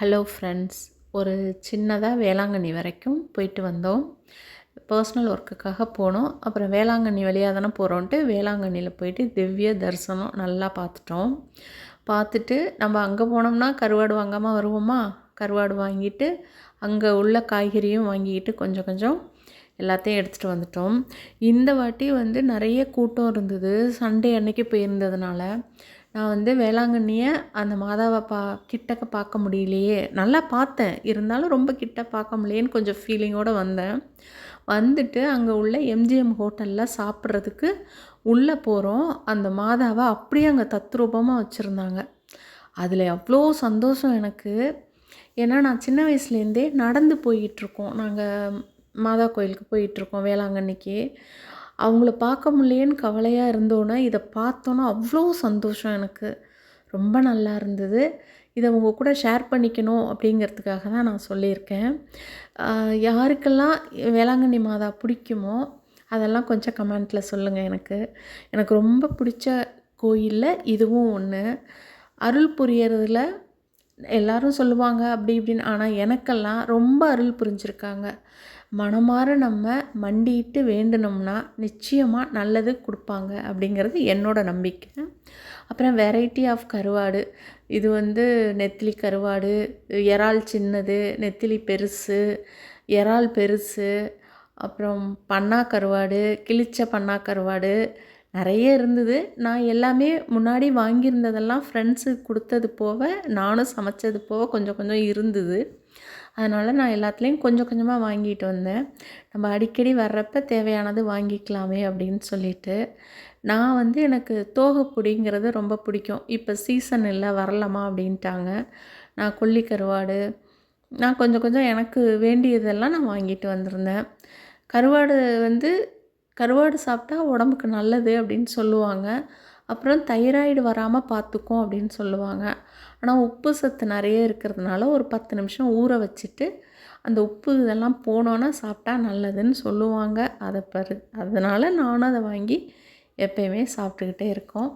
Hello friends ஒரு சின்னதாக வேளாங்கண்ணி வரைக்கும் போயிட்டு வந்தோம். பர்சனல் ஒர்க்குக்காக போனோம். அப்புறம் வேளாங்கண்ணி வழியாக தானே போகிறோன்ட்டு வேளாங்கண்ணியில் போயிட்டு திவ்ய தரிசனம் நல்லா பார்த்துட்டோம். பார்த்துட்டு நம்ம அங்கே போனோம்னா கருவாடு வாங்காமல் வருவோமா? கருவாடு வாங்கிட்டு அங்கே உள்ள காய்கறியும் வாங்கிக்கிட்டு கொஞ்சம் கொஞ்சம் எல்லாத்தையும் எடுத்துகிட்டு வந்துட்டோம். இந்த வாட்டி வந்து நிறைய கூட்டம் இருந்தது. சண்டே அன்னைக்கு போயிருந்ததுனால நான் வந்து வேளாங்கண்ணியை அந்த மாதாவை பா கிட்டக்க பார்க்க முடியலையே. நல்லா பார்த்தேன். இருந்தாலும் ரொம்ப கிட்ட பார்க்க முடியலேன்னு கொஞ்சம் ஃபீலிங்கோடு வந்தேன். வந்துட்டு அங்கே உள்ள எம்ஜிஎம் ஹோட்டலில் சாப்பிட்றதுக்கு உள்ளே போகிறோம் அந்த மாதாவை அப்படியே அங்கே தத்ரூபமாக வச்சுருந்தாங்க. அதில் அவ்வளோ சந்தோஷம் எனக்கு. ஏன்னா நான் சின்ன வயசுலேருந்தே நடந்து போயிட்டுருக்கோம். நாங்கள் மாதா கோயிலுக்கு போயிட்டுருக்கோம் வேளாங்கண்ணிக்கு. அவங்கள பார்க்க முடியலேன்னு கவலையாக இருந்தோன்னே இதை பார்த்தோன்னா அவ்வளோ சந்தோஷம் எனக்கு. ரொம்ப நல்லா இருந்தது. இதை உங்கள் கூட ஷேர் பண்ணிக்கணும் அப்படிங்கிறதுக்காக தான் நான் சொல்லியிருக்கேன். யாருக்கெல்லாம் வேளாங்கண்ணி மாதா பிடிக்குமோ அதெல்லாம் கொஞ்சம் கமெண்ட்டில் சொல்லுங்கள் எனக்கு. எனக்கு ரொம்ப பிடிச்ச கோயிலில் இதுவும் ஒன்று அருள் புரியறதுல எல்லாரும் சொல்லுவாங்க அப்படி இப்படின்னு ஆனால் எனக்கெல்லாம் ரொம்ப அருள் புரிஞ்சிருக்காங்க. மனமாற நம்ம மண்டிட்டு வேண்டினோம்னா நிச்சயமாக நல்லது கொடுப்பாங்க அப்படிங்கிறது என்னோட நம்பிக்கை. அப்புறம் வெரைட்டி ஆஃப் கருவாடு. இது வந்து நெத்திலி கருவாடு இறால் சின்னது நெத்திலி பெருசு இறால் பெருசு அப்புறம் பண்ணா கருவாடு கிழிச்ச பண்ணா கருவாடு நிறைய இருந்தது. நான் எல்லாமே முன்னாடி வாங்கியிருந்ததெல்லாம் ஃப்ரெண்ட்ஸுக்கு கொடுத்தது போக நானும் சமைச்சது போக கொஞ்சம் கொஞ்சம் இருந்தது. அதனால் நான் எல்லாத்துலேயும் கொஞ்சம் கொஞ்சமாக வாங்கிட்டு வந்தேன். நம்ம அடிக்கடி வர்றப்ப தேவையானது வாங்கிக்கலாமே அப்படின்னு சொல்லிட்டு. நான் வந்து எனக்கு தோகைப்பொடிங்கிறது ரொம்ப பிடிக்கும். இப்போ சீசன் இல்லை வரலாமா அப்படின்ட்டாங்க. நான் கொல்லி கருவாடு நான் கொஞ்சம் கொஞ்சம் எனக்கு வேண்டியதெல்லாம் நான் வாங்கிட்டு வந்திருந்தேன். கருவாடு வந்து கருவாடு சாப்பிட்டா உடம்புக்கு நல்லது அப்படின்னு சொல்லுவாங்க. அப்புறம் தைராய்டு வராமல் பார்த்துக்கும் அப்படின்னு சொல்லுவாங்க. ஆனால் உப்பு சத்து நிறைய இருக்கிறதுனால ஒரு பத்து நிமிஷம் ஊற வச்சுட்டு அந்த உப்பு இதெல்லாம் போனோன்னா சாப்பிட்டா நல்லதுன்னு சொல்லுவாங்க. அதை பரு அதனால் நானும் அதை வாங்கி எப்பயுமே சாப்பிட்டுக்கிட்டே இருக்கோம்.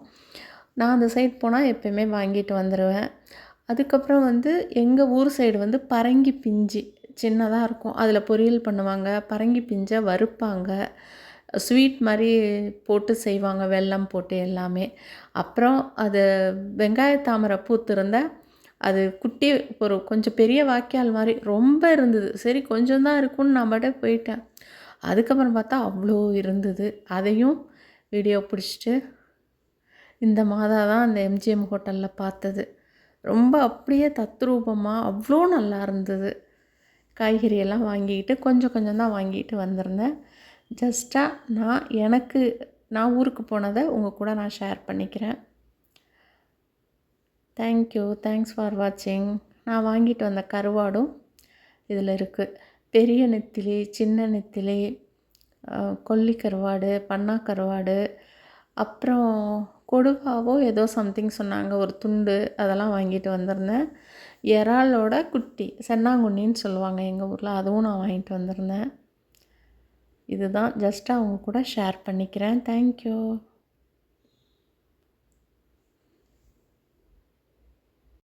நான் அந்த சைட் போனால் எப்பயுமே வாங்கிட்டு வந்துடுவேன் அதுக்கப்புறம் வந்து எங்கள் ஊர் சைடு வந்து பரங்கி பிஞ்சு சின்னதாக இருக்கும். அதில் பொரியல் பண்ணுவாங்க. பரங்கி பிஞ்சை வறுப்பாங்க. ஸ்வீட் மாதிரி போட்டு செய்வாங்க வெல்லம் போட்டு எல்லாமே. அப்புறம் அது வெங்காய தாமரை பூத்திருந்த அது குட்டி ஒரு கொஞ்சம் பெரிய வாய்க்கால் மாதிரி ரொம்ப இருந்தது. சரி கொஞ்சம் தான் இருக்கும்னு நான் பாட்டே போயிட்டேன். அதுக்கப்புறம் பார்த்தா அவ்வளோ இருந்தது. அதையும் வீடியோ பிடிச்சிட்டு இந்த மாதா தான் அந்த எம்ஜிஎம் ஹோட்டலில் பார்த்தது. ரொம்ப அப்படியே தத்ரூபமாக அவ்வளோ நல்லா இருந்தது. காய்கறியெல்லாம் வாங்கிக்கிட்டு கொஞ்சம் கொஞ்சம் தான் வாங்கிட்டு வந்திருந்தேன். ஜஸ்ட்டாக நான் எனக்கு நான் ஊருக்கு போனதை உங்கள் கூட நான் ஷேர் பண்ணிக்கிறேன். தேங்க்யூ தேங்க்ஸ் ஃபார் வாட்சிங் நான் வாங்கிட்டு வந்த கருவாடும் இதில் இருக்குது பெரிய நெத்திலி சின்ன நெத்திலி கொல்லி கருவாடு பண்ணா கருவாடு அப்புறம் கொடுவாவோ ஏதோ சம்திங் சொன்னாங்க ஒரு துண்டு அதெல்லாம் வாங்கிட்டு வந்திருந்தேன். இறாலோட குட்டி சென்னாங்குண்ணின்னு சொல்லுவாங்க எங்கள் ஊரில் அதுவும் நான் வாங்கிட்டு வந்திருந்தேன். இதுதான். ஜஸ்ட் அவங்க கூட ஷேர் பண்ணிக்கிறேன். தேங்க்யூ